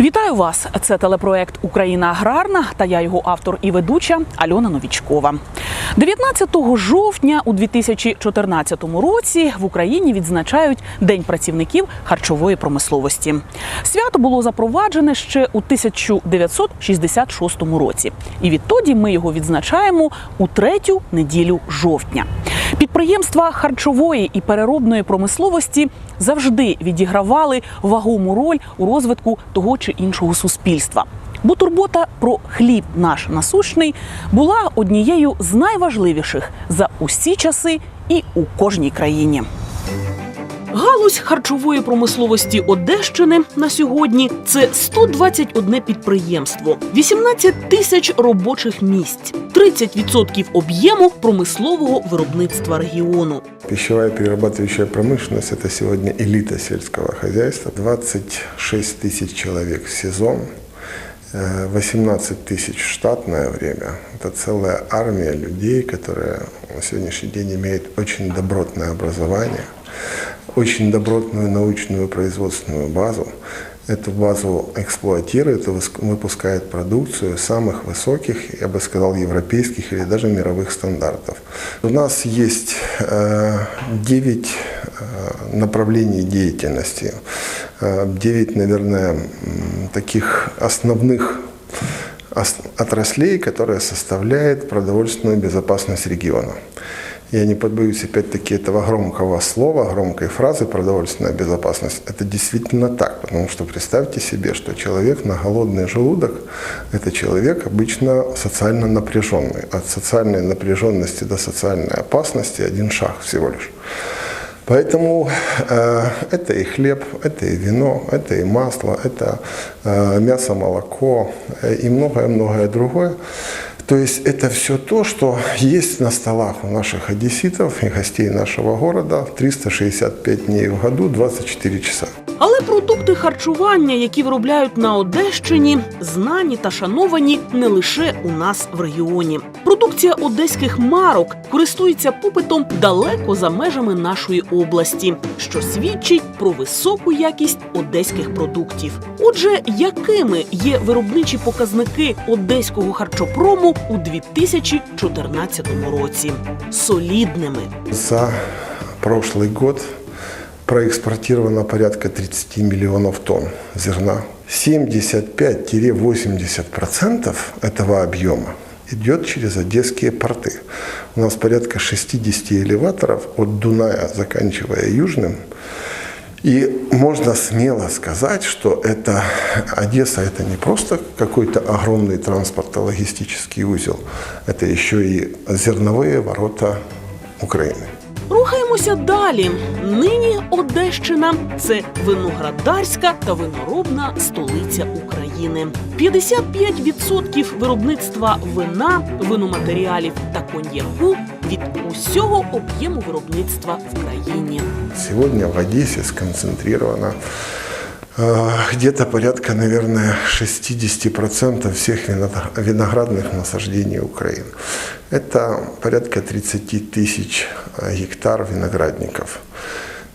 Вітаю вас! Це телепроект Україна аграрна та я його автор і ведуча Альона Новічкова. 19 жовтня у 2014 році в Україні відзначають День працівників харчової промисловості. Свято було запроваджене ще у 1966 році, і відтоді ми його відзначаємо у третю неділю жовтня. Підприємства харчової і переробної промисловості завжди відігравали вагому роль у розвитку того чи іншого суспільства. Бо турбота про хліб наш насущний була однією з найважливіших за усі часи і у кожній країні. Галузь харчової промисловості Одещини на сьогодні це 121 підприємство, 18 тисяч робочих місць, 30% об'єму промислового виробництва регіону. Пищевая перерабатывающая промышленность – это сегодня элита сельского хозяйства. 26 тысяч человек в сезон, э, 18 тысяч в штатное время. Это целая армия людей, которые на сегодняшний день имеют очень добротное образование, очень добротную научную производственную базу. Эту базу эксплуатирует и выпускает продукцию самых высоких, я бы сказал, европейских или даже мировых стандартов. У нас есть э, 9 э, направлений деятельности, э, 9, наверное, м, таких основных ос- отраслей, которые составляют продовольственную безопасность региона. Я не побоюсь опять-таки этого громкого слова, громкой фразы «продовольственная безопасность». Это действительно так, потому что представьте себе, что человек на голодный желудок – это человек обычно социально напряженный. От социальной напряженности до социальной опасности один шаг всего лишь. Поэтому э, это и хлеб, это и вино, это и масло, это э, мясо, молоко э, и многое-многое другое. То есть это все то, что есть на столах у наших одесситов и гостей нашего города 365 дней в году, 24 часа. Але продукти харчування, які виробляють на Одещині, знані та шановані не лише у нас в регіоні. Продукція одеських марок користується попитом далеко за межами нашої області, що свідчить про високу якість одеських продуктів. Отже, якими є виробничі показники одеського харчопрому у 2014 році? Солідними. За прошлый год проэкспортировано порядка 30 миллионов тонн зерна. 75-80% этого объема идет через одесские порты. У нас порядка 60 элеваторов от Дуная, заканчивая Южным. И можно смело сказать, что это Одесса это не просто какой-то огромный транспортно-логистический узел, это еще и зерновые ворота Украины. Рухаємося далі. Нині Одещина це виноградарська та виноробна столиця України. 55% виробництва вина, виноматеріалів та коньяку від усього об'єму виробництва в країні. Сьогодні в Одесі сконцентрировано э, где-то порядка, наверное, 60% всех вино- виноградных насаждений Украины. Это порядка 30 тысяч э, гектар виноградников.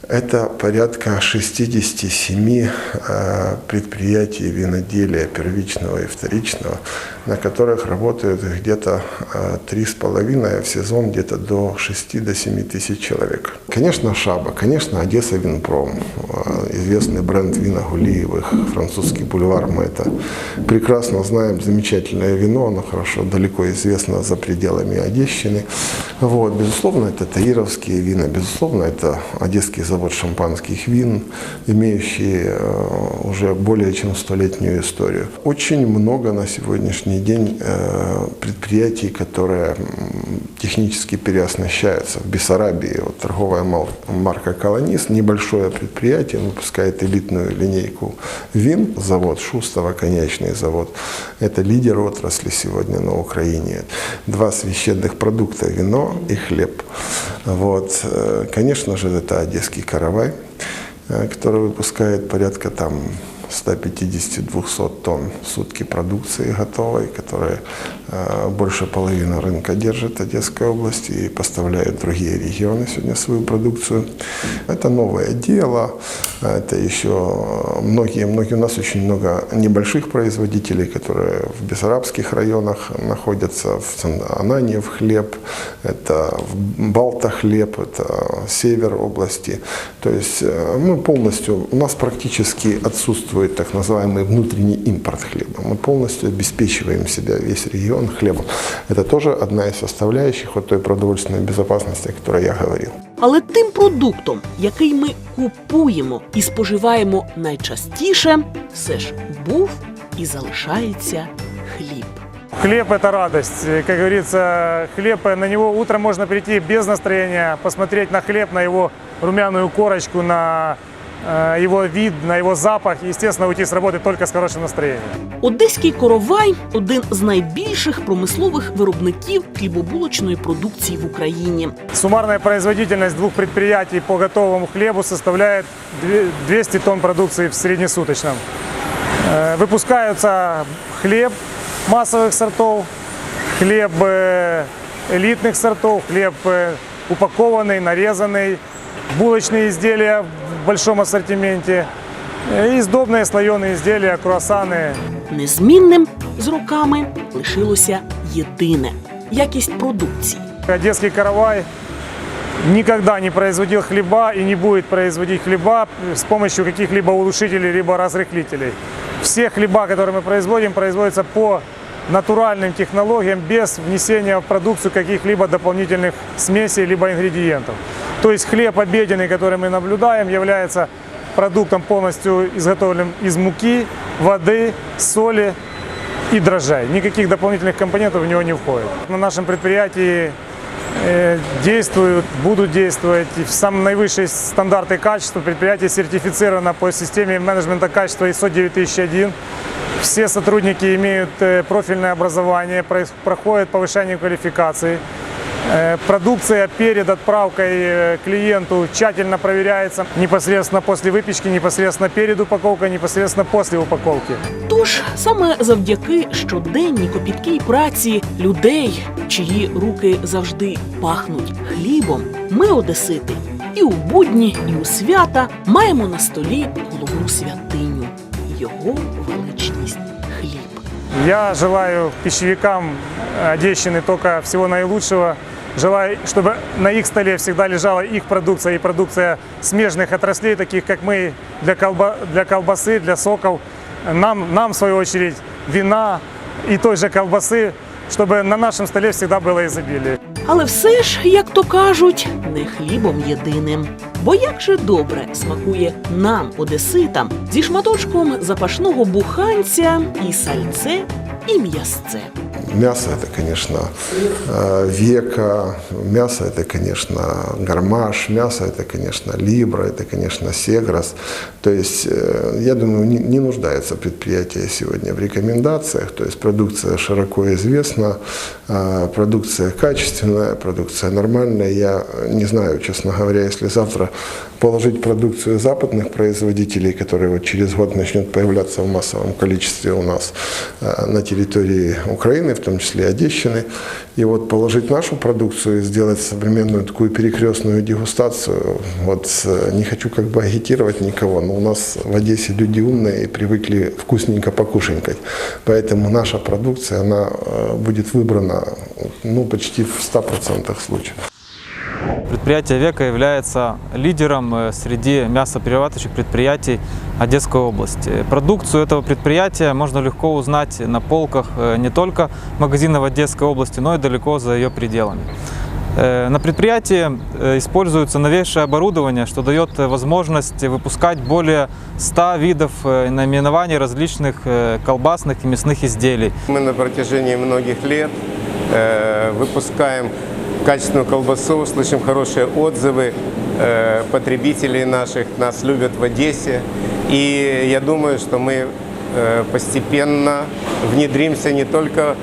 Это порядка 67 э, предприятий виноделия первичного и вторичного, на которых работают где-то э, три с половиной, а в сезон где-то до 6 до 7 тысяч человек. Конечно, Шаба, конечно, Одесса Винпром, э, известный бренд вина Гулиевых, французский бульвар, мы это прекрасно знаем, замечательное вино, оно хорошо, далеко известно за пределами Одещины. Вот, безусловно, это таировские вина, безусловно, это Одесский завод шампанских вин, имеющий э, уже более чем столетнюю историю. Очень много на сегодняшний день э, предприятий, которые технически переоснащаются. В Бессарабии вот, торговая марка «Колонист», небольшое предприятие, выпускает элитную линейку вин, завод Шустова, конечный завод. Это лидер отрасли сегодня на Украине. Два священных продукта – вино и хлеб. Вот. э, Конечно же, это одесский каравай, э, который выпускает порядка там 150-200 тонн в сутки продукции готовой, которая больше половины рынка держит Одесской области и поставляет в другие регионы сегодня свою продукцию. Это новое дело, это еще многие-многие, у нас очень много небольших производителей, которые в бессарабских районах находятся, в Ананьев хлеб, это в Балта хлеб, это север области. То есть э, мы полностью, у нас практически отсутствует так называемый внутренний импорт хлеба. Мы полностью обеспечиваем себя, весь регион хлебом. Это тоже одна из составляющих вот той продовольственной безопасности, о которой я говорил. Але тим продуктом, який ми купуємо і споживаємо найчастіше, все ж був і залишається хліб. Хлеб – это радость. И, Как говорится, хлеб, э, на него утром можно прийти без настроения, посмотреть на хлеб, на его румяную корочку, на э, его вид, на его запах. И, естественно, уйти с работы только с хорошим настроением. Одеський коровай один з найбільших промислових виробників хлібобулочної продукції в Україні. Суммарная производительность двух предприятий по готовому хлебу составляет две- 200 тонн продукции в среднесуточном. Э, Выпускаются хлеб массовых сортов, хлеб э, элитных сортов, хлеб э, упакованный, нарезанный, булочные изделия в большом ассортименте, э, и сдобные слоеные изделия, круассаны, Незмінним з роками лишилося єдине якість продукції. Одесский каравай никогда не производил хлеба и не будет производить хлеба с помощью каких-либо улучшителей либо разрыхлителей. Все хлеба, которые мы производим, производятся по натуральным технологиям без внесения в продукцию каких-либо дополнительных смесей либо ингредиентов. То есть хлеб обеденный, который мы наблюдаем, является продуктом полностью изготовленным из муки, воды, соли и дрожжей. Никаких дополнительных компонентов в него не входит. На нашем предприятии э, действуют, будут действовать и в самые наивысшие стандарты качества. Предприятие сертифицировано по системе менеджмента качества ISO 9001. Все сотрудники имеют э, профильное образование, проис- проходят повышение квалификации. Э, Продукция перед отправкой э, клиенту тщательно проверяется непосредственно после выпечки, непосредственно перед упаковкой, непосредственно после упаковки. Тож саме завдяки щоденній копіткій праці людей, чиї руки завжди пахнуть хлібом, ми, одесити, і у будні, і у свята маємо на столі головну святиню його величність хліб. Я желаю пищевикам Одещины только всего наилучшего. Желаю, чтобы на их столе всегда лежала их продукция и продукция смежных отраслей, таких как мы, для, колба, для колбасы, для соков. Нам, нам, в свою очередь, вина и той же колбасы, чтобы на нашем столе всегда было изобилие. Але все ж, як то кажуть, не хлібом єдиним. Бо як же добре смакує нам, одеситам, зі шматочком запашного буханця і сальце, і м'ясце. Мясо это, конечно, э, века, мясо это, конечно, гармаш, мясо это, конечно, либра, это, конечно, сегрос. То есть, э, я думаю, не, не нуждается предприятие сегодня в рекомендациях. То есть продукция широко известна, э, продукция качественная, продукция нормальная. Я не знаю, честно говоря, если завтра положить продукцию западных производителей, которая вот через год начнет появляться в массовом количестве у нас э, на территории Украины, в том числе Одещины, и вот положить нашу продукцию и сделать современную такую перекрестную дегустацию, вот не хочу как бы агитировать никого, но у нас в Одессе люди умные и привыкли вкусненько покушенькать, поэтому наша продукция, она э, будет выбрана ну, почти в 100% случаев. Предприятие «Века» является лидером э, среди мясоперерабатывающих предприятий Одесской области. Продукцию этого предприятия можно легко узнать на полках э, не только магазинов Одесской области, но и далеко за ее пределами. Э, На предприятии используется новейшее оборудование, что дает возможность выпускать более 100 видов наименований различных колбасных и мясных изделий. Мы на протяжении многих лет выпускаем качественную колбасу, слышим хорошие отзывы э, потребителей наших, нас любят в Одессе. И я думаю, что мы э, постепенно внедримся не только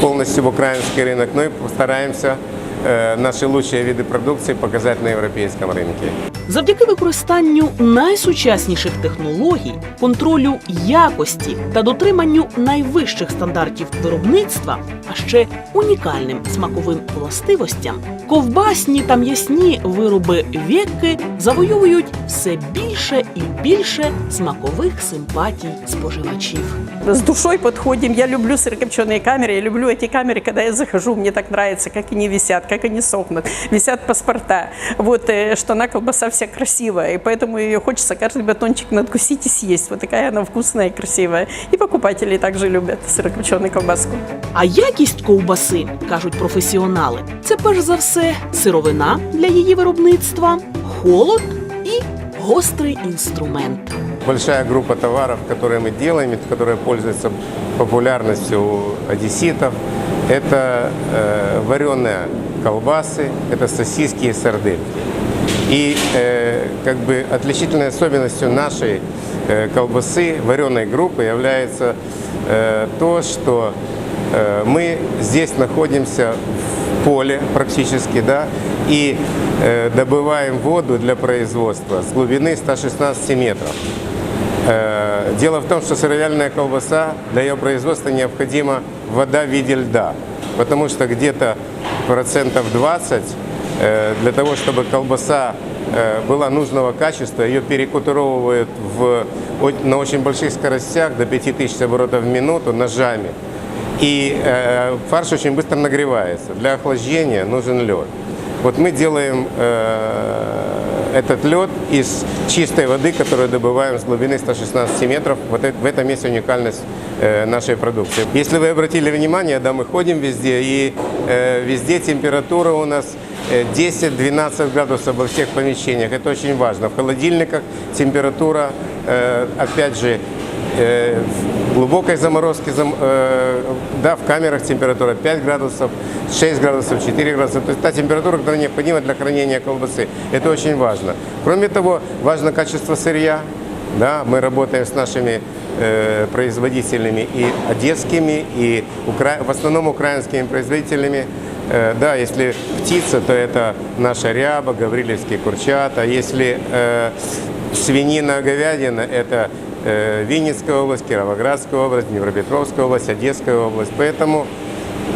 полностью в украинский рынок, но и постараемся э, наши лучшие виды продукции показать на европейском рынке. Завдяки використанню найсучасніших технологій, контролю якості та дотриманню найвищих стандартів виробництва, а ще унікальним смаковим властивостям, ковбасні та м'ясні вироби вєкки завоюють все більше і більше смакових симпатій споживачів. с душой подходим. Я люблю сырокопченые камеры, я люблю эти камеры, когда я захожу, мне так нравится, как они висят, как они сохнут, висят паспорта. Вот, э, что она колбаса вся красивая, и поэтому ее хочется каждый батончик надкусить и съесть. Вот такая она вкусная и красивая. И покупатели также любят сырокопченую колбаску. А якість ковбаси, кажуть професіонали, це перш за все сировина для її виробництва, холод і гострий інструмент. Большая группа товаров, которые мы делаем, и которые пользуются популярностью у одесситов, это э, вареные колбасы, это сосиски и сардельки. И э, как бы отличительной особенностью нашей э, колбасы, вареной группы, является э, то, что э, мы здесь находимся в поле практически, да, и э, добываем воду для производства с глубины 116 метров. Э, Дело в том, что сыровяльная колбаса, для ее производства необходима вода в виде льда, потому что где-то процентов 20 э, для того, чтобы колбаса э, была нужного качества, ее перекутуровывают в, на очень больших скоростях, до 5000 оборотов в минуту ножами. И э, фарш очень быстро нагревается. Для охлаждения нужен лед. Вот мы делаем э, этот лед из чистой воды, которую добываем с глубины 116 метров. Вот это- в этом есть уникальность э, нашей продукции. Если вы обратили внимание, да, мы ходим везде, и э, везде температура у нас э, 10-12 градусов во всех помещениях. Это очень важно. В холодильниках температура, э, опять же, э, в глубокой заморозке, зам- э, да, в камерах температура 5 градусов, 6 градусов, 4 градуса. То есть та температура, которая необходима для хранения колбасы. Это очень важно. Кроме того, важно качество сырья. Да, мы работаем с нашими э, производителями и одесскими, и укра- в основном украинскими производителями. Э, да, если птица, то это наша ряба, гаврилевские курчата. Если э, свинина, говядина, это Винницкая область, Кировоградская область, Днепропетровская область, Одесская область. Поэтому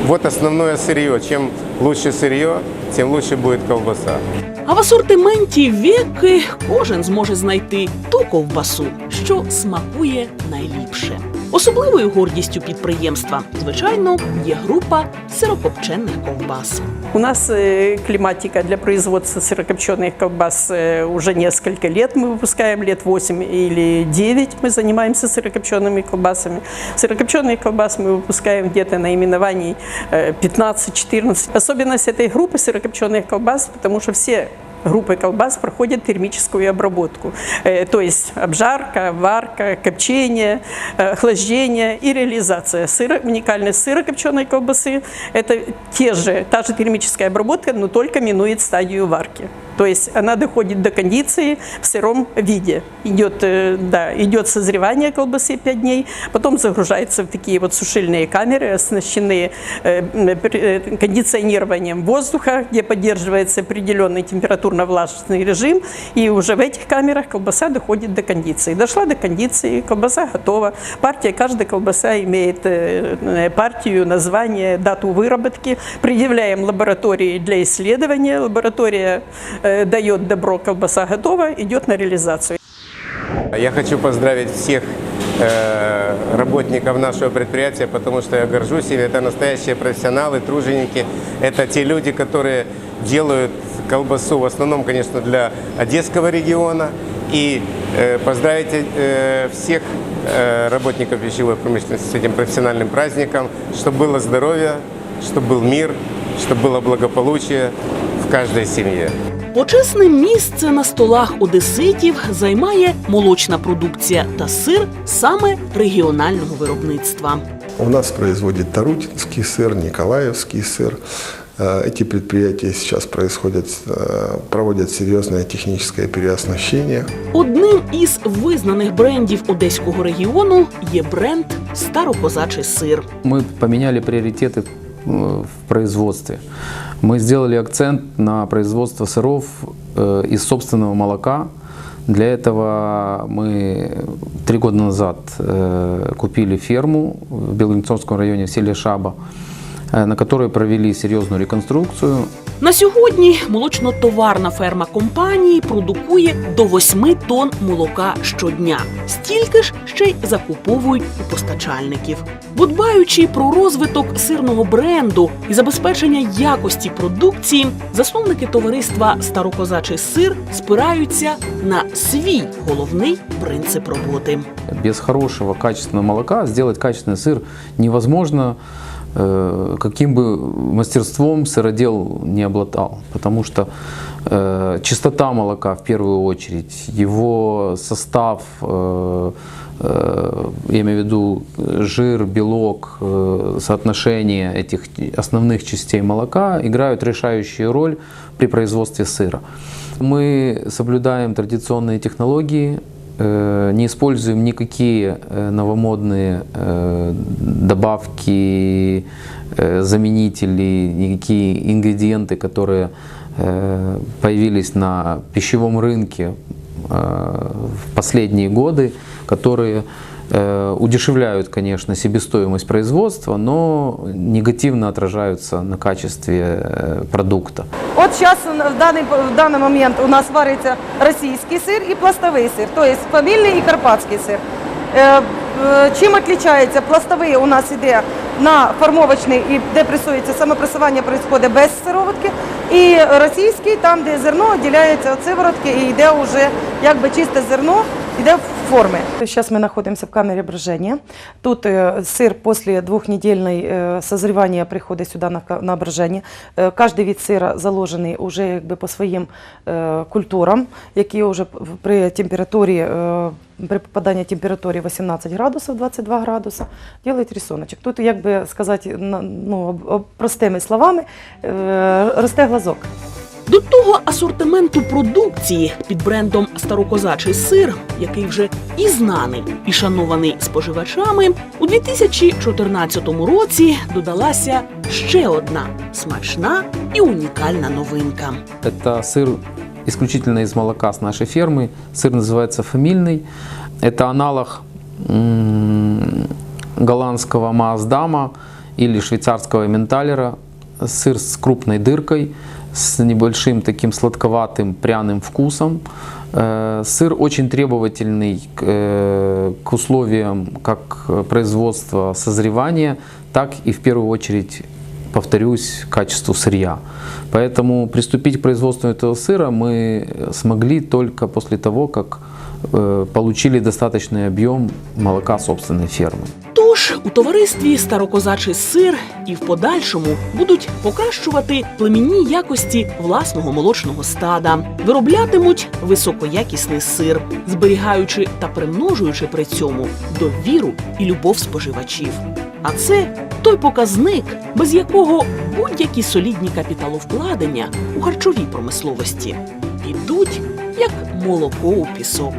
вот основное сырье. Чем лучше сырье, тем лучше будет колбаса. А в асортименті віки кожен зможе знайти ту ковбасу, що смакує найліпше. Особливою гордістю підприємства, звичайно, є група сирокопчених ковбас. У нас э, климатика для производства сырокопченых колбас э, уже несколько лет. Мы выпускаем лет 8 или 9. Мы занимаемся сырокопчеными колбасами. Сырокопченые колбасы мы выпускаем где-то наименований э, 15-14. Особенность этой группы сырокопченых колбас, потому что все группы колбас проходят термическую обработку. Э, То есть обжарка, варка, копчение, э, охлаждение и реализация. Сыро, уникальность сырокопченой колбасы – это те же, та же термическая обработка, но только минует стадию варки. То есть она доходит до кондиции в сыром виде. Идет, э, да, идет созревание колбасы 5 дней, потом загружается в такие вот сушильные камеры, оснащенные кондиционированием воздуха, где поддерживается определенный температурно-влажный режим, и уже в этих камерах колбаса доходит до кондиции. Дошла до кондиции, колбаса готова. Партия, каждая колбаса имеет э, э, партию, название, дату выработки. Предъявляем лаборатории для исследования. Лаборатория э, дает добро, колбаса готова, идет на реализацию. Я хочу поздравить всех э, работников нашего предприятия, потому что я горжусь ими. Это настоящие профессионалы, труженики. Это те люди, которые делают колбасу в основном, конечно, для Одесского региона. И э, поздравить э, всех э, работников пищевой промышленности с этим профессиональным праздником, чтобы было здоровье, чтобы был мир, чтобы было благополучие в каждой семье. Почесне місце на столах одеситів займає молочна продукція та сир саме регіонального виробництва. У нас производит Тарутинский сыр, Николаевский сыр. Э, Эти предприятия сейчас происходят, э, проводят серьезное техническое переоснащение. Одним із визнаних брендів одеського регіону є бренд Старокозачий сир. Мы поменяли приоритеты э, в производстве. Мы сделали акцент на производство сыров э, из собственного молока. Для этого мы три года назад э, купили ферму в Белгородском районе в селе Шаба, э, на которой провели серьезную реконструкцию. На сьогодні молочно-товарна ферма компанії продукує до 8 тонн молока щодня. Стільки ж ще й закуповують у постачальників. Бо дбаючи про розвиток сирного бренду і забезпечення якості продукції, засновники товариства Старокозачий сир спираються на свій головний принцип роботи. Без хорошего качественного молока сделать качественный сыр невозможно, э, Каким бы мастерством сыродел не обладал. Потому что э, чистота молока в первую очередь, его состав, э, э, я имею в виду э, жир, белок, э, соотношение этих основных частей молока играют решающую роль при производстве сыра. Мы соблюдаем традиционные технологии, э, не используем никакие э, новомодные э, добавки, э, заменители, никакие ингредиенты, которые э, появились на пищевом рынке э, в последние годы, которые э, удешевляют, конечно, себестоимость производства, но негативно отражаются на качестве э, продукта. От зараз в даний, в даний момент у нас вариться російський сир і пластовий сир, тобто фамільний і карпатський сир. Е, е, Чим відрізняється? Пластовий у нас йде на формовочний, і де пресується самопресування відбувається без сироватки. І російський, там, де зерно відділяється від сиворотки і йде вже якби чисте зерно, йде в форми. Зараз ми знаходимося в камері броження. Тут е, сир після двохнедільної е, созрівання приходить сюди на, ка- на броження. Е, Кожний від сира заложений уже по своїм е, культурам, які вже при температурі, при попаданні температури 18 градусів, 22 градуса, делають рисуночок. Тут, як би сказати, ну, простими словами, росте глазок. До того асортименту продукції під брендом Старокозачий сир, який вже і знаний, і шанований споживачами, у 2014 році додалася ще одна смачна і унікальна новинка. Это сыр исключительно из молока с нашей фермы. Сыр называется фамильный. Это аналог м, голландского Маасдама или швейцарского Менталера. Сыр с крупной дыркой, с небольшим таким сладковатым пряным вкусом. Э, Сыр очень требовательный к, э, к условиям как производства созревания, так и в первую очередь повторюсь, качеству сырья. Поэтому приступить к производству этого сыра мы смогли только после того, как э, получили достаточный объем молока собственной фермы. Тож у товаристві Старокозачий сир і в подальшому будуть покращувати племінні якості власного молочного стада, вироблятимуть високоякісний сир, зберігаючи та примножуючи при цьому довіру і любов споживачів. А це той показник, без якого будь-які солідні капіталовкладення у харчовій промисловості підуть як молоко у пісок.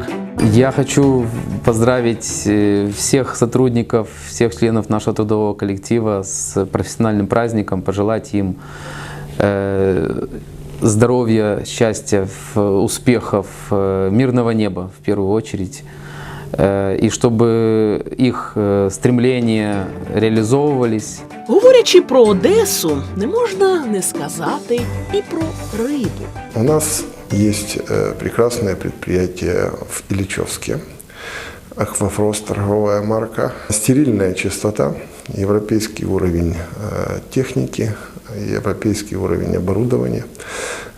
Я хочу поздравить э, всех сотрудников, всех членов нашего трудового коллектива с профессиональным праздником, пожелать им э, здоровья, счастья, в- успехов, э, мирного неба в первую очередь. Э, И чтобы их э, стремления реализовывались, Говорячи про Одесу, не можна не сказати і про рибу. У нас есть э, прекрасное предприятие в Ильичевске. Аквафрост торговая марка. Стерильная чистота, европейский уровень э, техники, европейский уровень оборудования.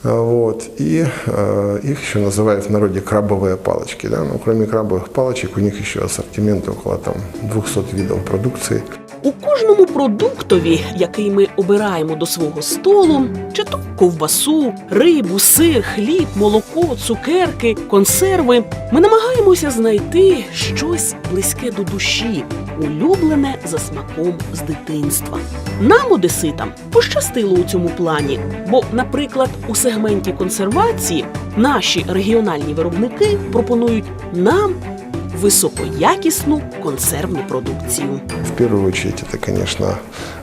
А, Вот. И э, их еще называют в народе крабовые палочки. Да? Но кроме крабовых палочек у них еще ассортимент около там, 200 видов продукции. У кожному продуктові, який ми обираємо до свого столу, чи то ковбасу, рибу, сир, хліб, молоко, цукерки, консерви, ми намагаємося знайти щось близьке до душі, улюблене за смаком з дитинства. Нам, одеситам, пощастило у цьому плані, бо, наприклад, у сегменті консервації наші регіональні виробники пропонують нам високоякісну консервну продукцію. В первую очередь это, конечно,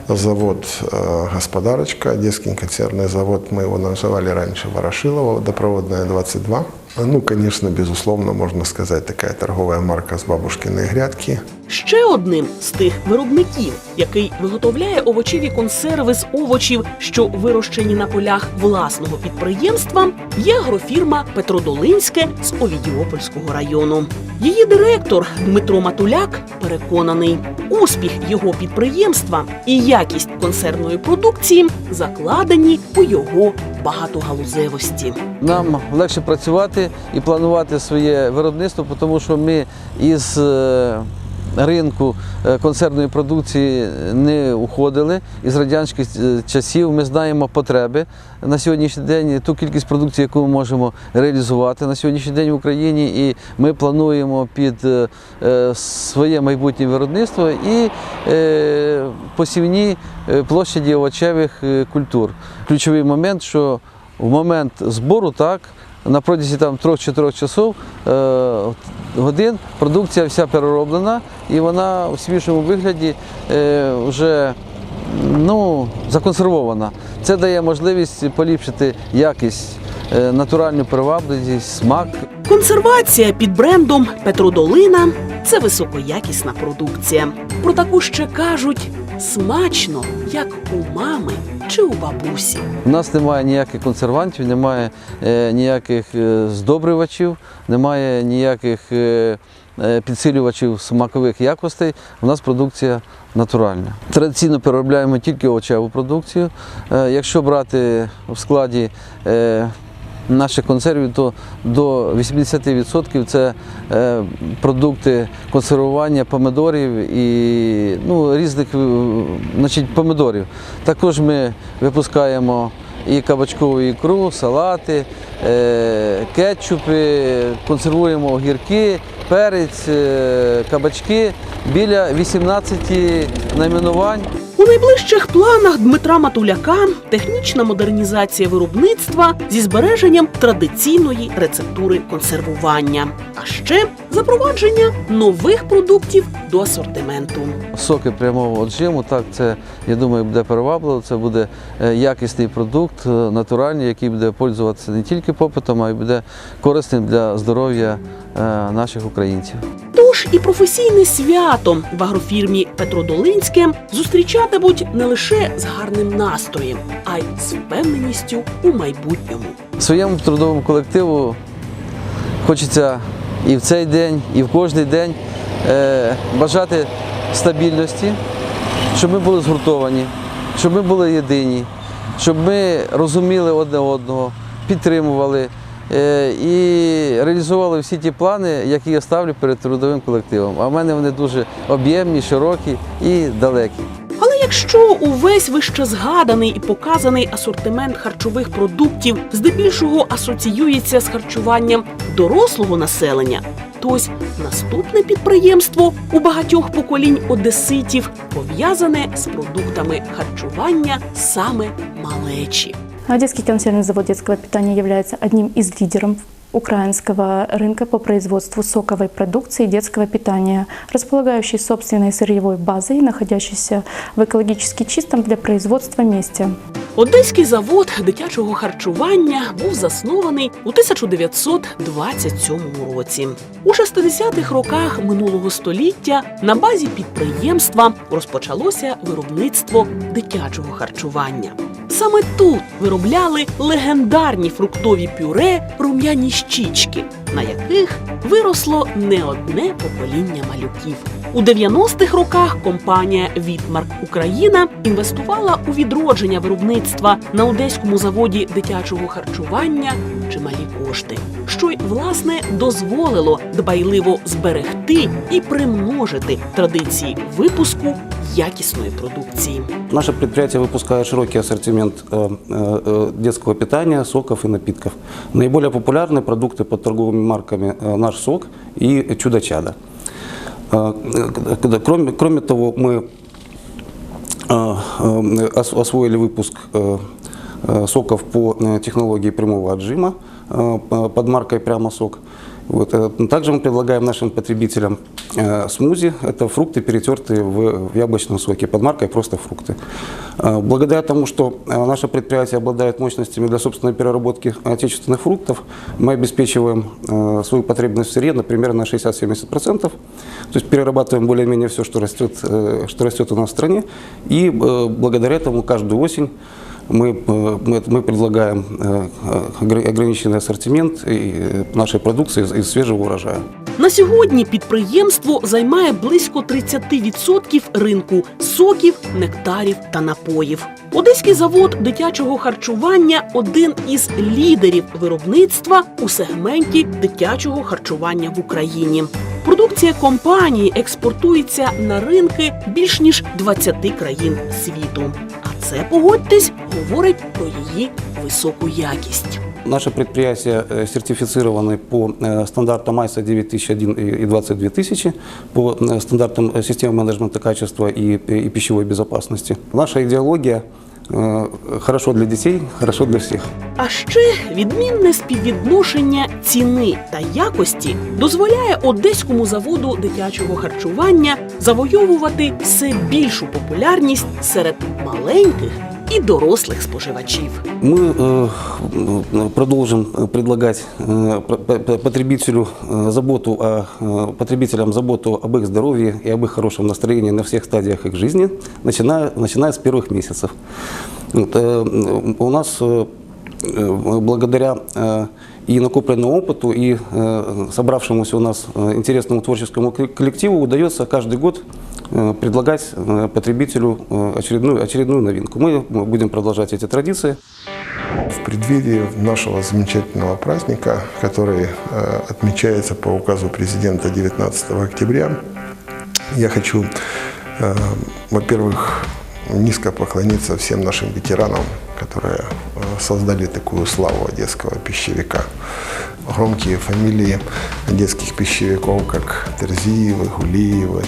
завод э, «Господарочка», Одесский консервный завод. Мы его называли раньше Ворошилова, водопроводная 22. Ну, конечно, безусловно, можно сказать, такая торговая марка с бабушкиной грядки. Ще одним з тих виробників, який виготовляє овочеві консерви з овочів, що вирощені на полях власного підприємства, є агрофірма Петродолинське з Овідіопольського району. Її директор Дмитро Матуляк переконаний, успіх його підприємства і якість консервної продукції закладені у його багатогалузевості. Нам легше працювати і планувати своє виробництво, тому що ми із е, ринку е, консервної продукції не уходили. Із радянських е, часів ми знаємо потреби на сьогоднішній день, ту кількість продукції, яку ми можемо реалізувати на сьогоднішній день в Україні, і ми плануємо під е, своє майбутнє виробництво і посівні площаді овочевих культур. Ключовий момент, що в момент збору так. На протязі там 3-4 часов е, годин продукція вся перероблена і вона у свіжому вигляді е, вже ну, законсервована. Це дає можливість поліпшити якість, е, натуральну привабливість, смак. Консервація під брендом Петродолина це високоякісна продукція. Про таку ще кажуть смачно, як у мами чи у бабусі. У нас немає ніяких консервантів, немає е, ніяких е, здобрювачів, немає ніяких е, е, підсилювачів смакових якостей. У нас продукція натуральна. Традиційно переробляємо тільки овочеву продукцію. Е, якщо брати в складі е, наших консервів, то до 80% це е, продукти консервування помидорів і ну, різних е, значить, помидорів. Також ми випускаємо і кабачкову ікру, салати, е, кетчупи, консервуємо огірки, перець, е, кабачки біля 18 найменувань. У найближчих планах Дмитра Матуляка технічна модернізація виробництва зі збереженням традиційної рецептури консервування, а ще запровадження нових продуктів до асортименту. Соки прямого отжиму, так це я думаю буде привабливо. Це буде е, якісний продукт, е, натуральний, який буде пользуватися не тільки попитом, а й буде корисним для здоров'я наших українців. Тож і професійне свято в агрофірмі Петродолинське зустрічатимуть не лише з гарним настроєм, а й з впевненістю у майбутньому. Своєму трудовому колективу хочеться і в цей день, і в кожний день е, бажати стабільності, щоб ми були згуртовані, щоб ми були єдині, щоб ми розуміли одне одного, підтримували е, і реалізували всі ті плани, які я ставлю перед трудовим колективом. А в мене вони дуже об'ємні, широкі і далекі. Але якщо увесь вище згаданий і показаний асортимент харчових продуктів здебільшого асоціюється з харчуванням дорослого населення, то ось наступне підприємство у багатьох поколінь одеситів пов'язане з продуктами харчування саме малечі. Одесский консервный завод детского питания является одним из лидеров украинского рынка по производству соковой продукции детского питания, располагающий собственной сырьевой базой, и находящийся в экологически чистом для производства месте. Одеський завод дитячого харчування був заснований у 1927 році. У 60-х роках минулого століття на базі підприємства розпочалося виробництво дитячого харчування. Саме тут виробляли легендарні фруктові пюре рум'яні щічки, на яких виросло не одне покоління малюків. У 90-х роках компанія Вітмарк Україна інвестувала у відродження виробництва на одеському заводі дитячого харчування чималі кошти, що й власне дозволило дбайливо зберегти і примножити традиції випуску якісної продукції. Наше предприятие выпускает широкий ассортимент э, э, детского питания, соков и напитков. Наиболее популярны продукты под торговыми марками э, «Наш сок» и «Чудо-чадо». Э, э, Кроме, кроме того, мы э, э, ос- освоили выпуск э, э, соков по э, технологии прямого отжима э, п- Под маркой «Прямо сок». Вот. э, Также мы предлагаем нашим потребителям э, смузи. Это фрукты, перетертые в, яблочном соке под маркой «Просто фрукты». Э, Благодаря тому, что э, наше предприятие обладает мощностями для собственной переработки отечественных фруктов, мы обеспечиваем э, свою потребность в сырье, например, на 60-70%. То есть перерабатываем более-менее все, что растет, э, что растет у нас в стране. И э, благодаря этому каждую осень мы, э, мы, мы предлагаем э, огр- ограниченный ассортимент и, э, нашей продукции из, из свежего урожая. На сьогодні підприємство займає близько 30% ринку соків, нектарів та напоїв. Одеський завод дитячого харчування один із лідерів виробництва у сегменті дитячого харчування в Україні. Продукція компанії експортується на ринки більш ніж 20 країн світу. А це погодьтесь, говорить про її високу якість. Наши предприятия э, сертифицированы по э, стандартам ISO 9001 и и 22000, по э, стандартам э, системы менеджмента качества и, и пищевой безопасности. Наша идеология э, «хорошо для дітей, хорошо для всіх. А ще відмінне співвідношення ціни та якості дозволяє одеському заводу дитячого харчування завойовувати все більшу популярність серед маленьких і дорослих споживачів. Мы э, э, продолжим э, предлагать э, потребителю заботу о, потребителям заботу об их здоровье и об их хорошем настроении на всех стадиях их жизни, начиная, начиная с первых месяцев. Вот, у нас благодаря и накопленному опыту, и э, собравшемуся у нас э, интересному творческому ко- коллективу удается каждый год э, предлагать э, потребителю очередную, очередную новинку. Мы будем продолжать эти традиции. В преддверии нашего замечательного праздника, который отмечается по указу президента 19 октября, я хочу, во-первых, низко поклониться всем нашим ветеранам, которые создали такую славу одесского пищевика. Громкие фамилии одесских пищевиков, как Терзиевы, Гулиевы.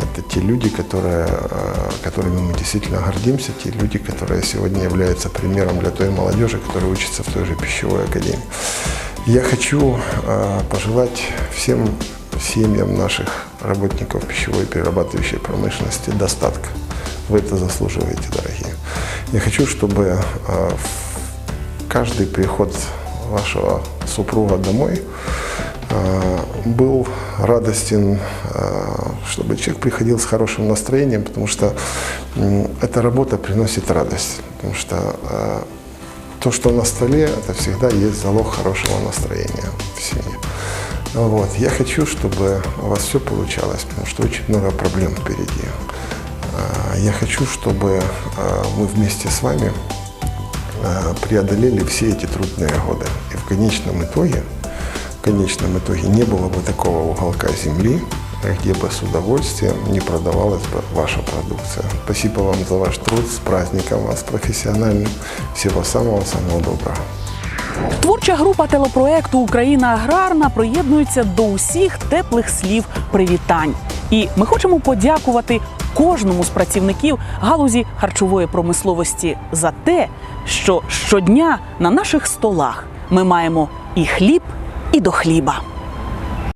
Это те люди, которые, э, которыми мы действительно гордимся, те люди, которые сегодня являются примером для той молодежи, которая учится в той же пищевой академии. Я хочу э, пожелать всем семьям наших работников пищевой перерабатывающей промышленности достатка. Вы это заслуживаете, дорогие. Я хочу, чтобы э, в каждый приход вашего супруга домой э, был радостен, э, чтобы человек приходил с хорошим настроением, потому что эта работа приносит радость. Потому что э, то, что на столе, это всегда есть залог хорошего настроения в семье. Вот. Я хочу, чтобы у вас все получалось, потому что очень много проблем впереди. Я хочу, чтобы мы вместе с вами преодолели все эти трудные годы. И в конечном итоге, в конечном итоге не было бы такого уголка земли, где бы с удовольствием не продавалась бы ваша продукция. Спасибо вам за ваш труд, с праздником вас профессиональным. Всего самого-самого доброго. Творча група телепроекту Україна аграрна приєднується до усіх теплих слів привітань. І ми хочемо подякувати кожному з працівників галузі харчової промисловості за те, що щодня на наших столах ми маємо і хліб, і до хліба.